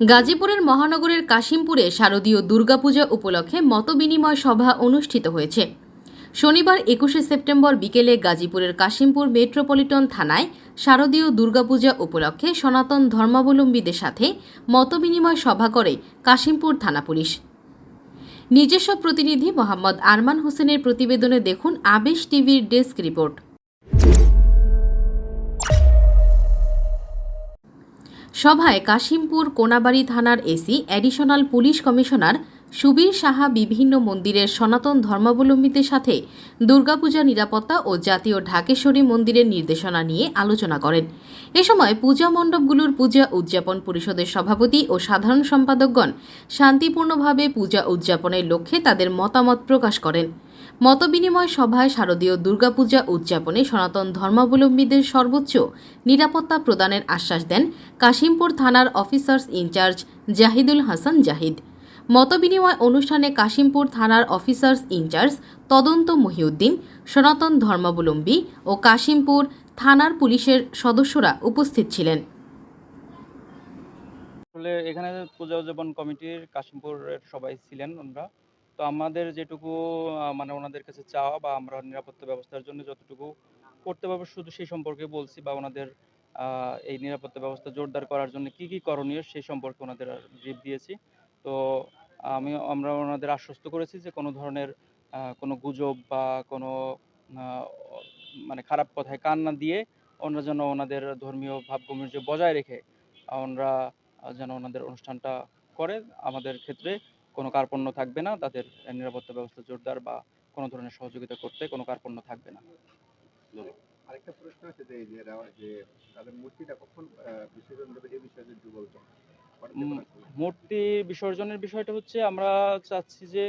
গাজীপুরের মহানগরের কাশিমপুরে শারদীয় দুর্গাপূজা উপলক্ষে মতবিনিময় সভা অনুষ্ঠিত হয়েছে। শনিবার একুশে সেপ্টেম্বর বিকেলে গাজীপুরের কাশিমপুর মেট্রোপলিটন থানায় শারদীয় দুর্গাপূজা উপলক্ষে সনাতন ধর্মাবলম্বীদের সাথে মতবিনিময় সভা করে কাশিমপুর থানা পুলিশ। নিজস্ব প্রতিনিধি মোহাম্মদ আরমান হোসেনের প্রতিবেদনে দেখুন আবেশ টিভির ডেস্ক রিপোর্ট। সভায় কাশিমপুর কোনাবাড়ি থানার AC additional police commissioner Subir Saha বিভিন্ন মন্দিরের সনাতন ধর্মাবলম্বীদের সাথে দুর্গাপূজা, নিরাপত্তা ও জাতীয় ঢাকেশ্বরী মন্দিরের নির্দেশনা নিয়ে আলোচনা করেন। এ সময় পূজা মণ্ডপগুলোর পূজা উদযাপন পরিষদের সভাপতি ও সাধারণ সম্পাদকগণ শান্তিপূর্ণভাবে পূজা উদযাপনের লক্ষ্যে তাদের মতামত প্রকাশ করেন। মতবিনিময় সভায় শারদীয় দুর্গাপূজা উদযাপনে সনাতন ধর্মাবলম্বীদের সর্বোচ্চ নিরাপত্তা প্রদানের আশ্বাস দেন কাশিমপুর থানার officers in charge Zahidul Hasan Zahid. মতবিনিময় অনুষ্ঠানে কাশিমপুর থানার অফিসার্স ইনচার্জ তদন্ত মহিউদ্দিন, সনাতন ধর্মাবলম্বী ও কাশিমপুর থানার পুলিশের সদস্যরা উপস্থিত ছিলেন। আসলে এখানে পূজা উদযাপন কমিটির কাশিমপুরের সবাই ছিলেন ওনারা। তো আমাদের যেটুকু মানে ওনাদের কাছে চাওয়া বা আমরা নিরাপত্তা ব্যবস্থার জন্য যতটুকু করতে পারব, শুধু সেই সম্পর্কে বলছি বা ওনাদের এই নিরাপত্তা ব্যবস্থা জোরদার করার জন্য কি কি করণীয় সেই সম্পর্কে ওনাদের ব্রিফ দিয়েছি। তো আমি আমরা ওনাদের আশ্বস্ত করেছি যে কোনো ধরনের আহ, কোনো গুজব বা কোনো আহ, মানে খারাপ কথায় কান না দিয়ে ওনারা যেন ওনাদের ধর্মীয় ভাবগম্ভীর্য বজায় রেখে ওনারা যেন ওনাদের অনুষ্ঠানটা করে। আমাদের ক্ষেত্রে কোনো কার্পণ্য থাকবে না তাদের নিরাপত্তা ব্যবস্থা জোরদার বা কোনো ধরনের সহযোগিতা করতে কোনো কার্পণ্য থাকবে না। আরেকটা প্রশ্ন আছে যে যে তাদের মূর্তিটা কখন বিসর্জন দেবে এই বিষয়ে যদি বলতো মূর্তি বিসর্জনের বিষয়টা হচ্ছে আমরা চাচ্ছি যে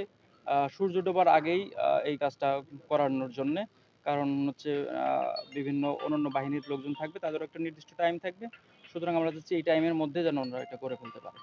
সূর্য ডোবার আগেই এই কাজটা করানোর জন্যে। কারণ হচ্ছে বিভিন্ন অন্যান্য বাহিনীর লোকজন থাকবে তাদের একটা নির্দিষ্ট টাইম থাকবে। সুতরাং আমরা চাচ্ছি এই টাইমের মধ্যে যেন আমরা এটা করে ফেলতে পারে।